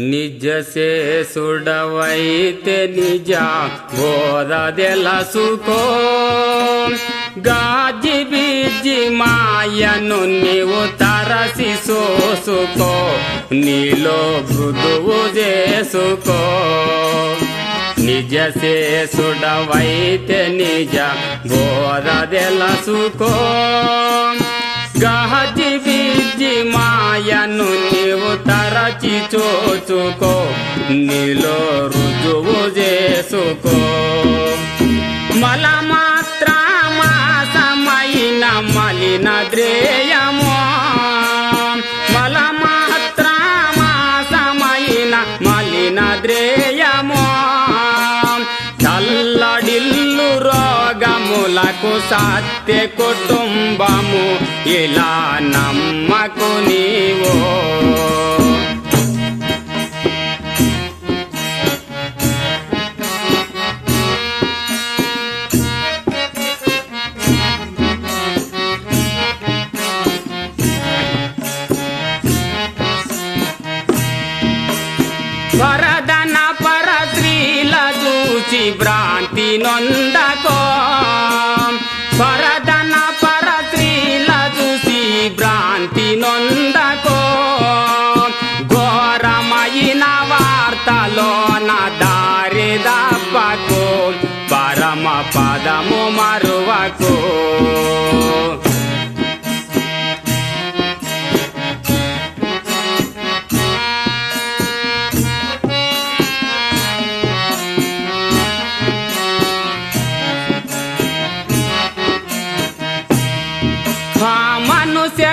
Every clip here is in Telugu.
నిజ శేషుడవైతే నిజ బోధదెలసుకో గాజి బీజి మాయను నీవు తరసి సోసుకో నీలో మృదువు చేసుకో నిజ శేషుడవైతే నిజ బోధదెలసుకో గాజి గహజి మాయను నీవు తరచి చూచుకో నీలో రుజువు చేసుకో. మల మాత్ర మాసమైన మలిన ద్రేయమో రోగములకు సత్య కుటుంబము ఇలా నమ్మకు నీవో. వరదన పర స్త్రీల చూచి భ్రాంతి నొందకో. పదము మరువకు. మనుష్య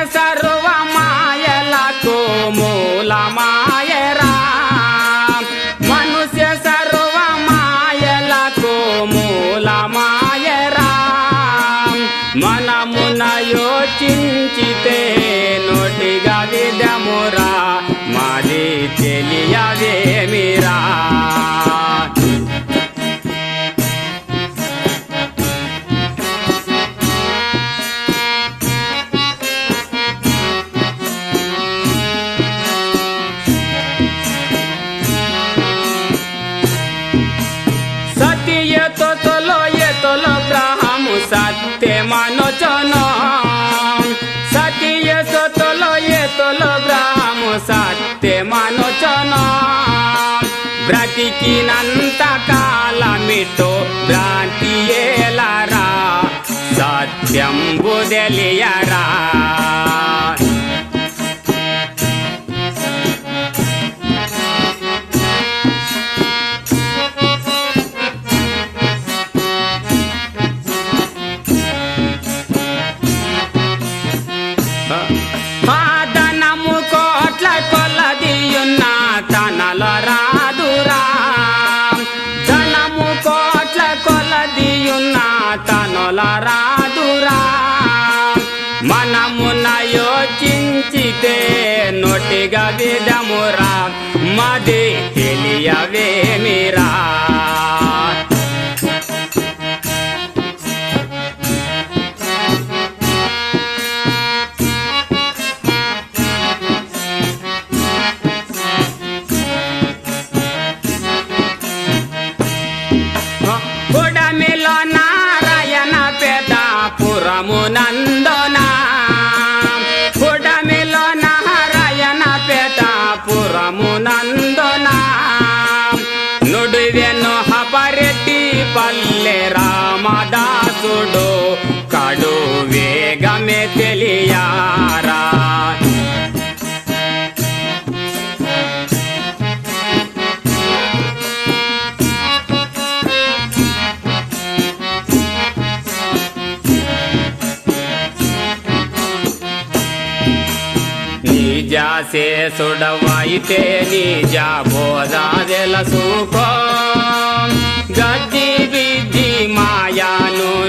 బ్రతికినంత కాలమిటో భ్రాంతి ఏలరా? సత్యం బుదలియరా నోటిగా విధమురా మది తెలియవేమిరా పుడమిలో నారాయణ పెద పురము రామదాసుడు కడు వేగమే తెలియారా? నిజా శేషుడవైతే నిజా బోధాదెలసుకో గజ్జి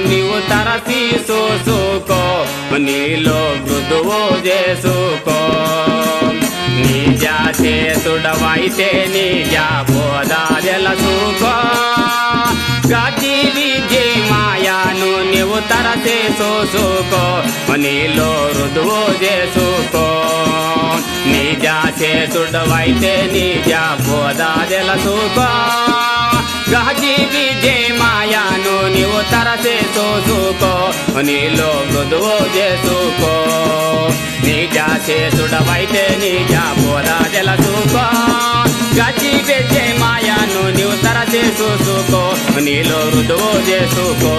నీవు తరసి చూసుకో. నీలో మృదువు చేసుకో. నిజా చేతుడవైతే నిజా బోధాదెలసుకో గజ్జి బిజ్జి మాయాను నీవు తరసి చూసుకో. నీలో రుదువు చేసుకో. నిజా చేసుడవైతే నిజా తెలుసుకో తరసే చూసుకో నీలో మృదువు చేసుకో నీజా చేసుడవైతే నీజా బోధ తెలుసుకో గచ్చి పెట్టే మాయాను నీవు తర చేసుకో నీలో మృదువు చేసుకో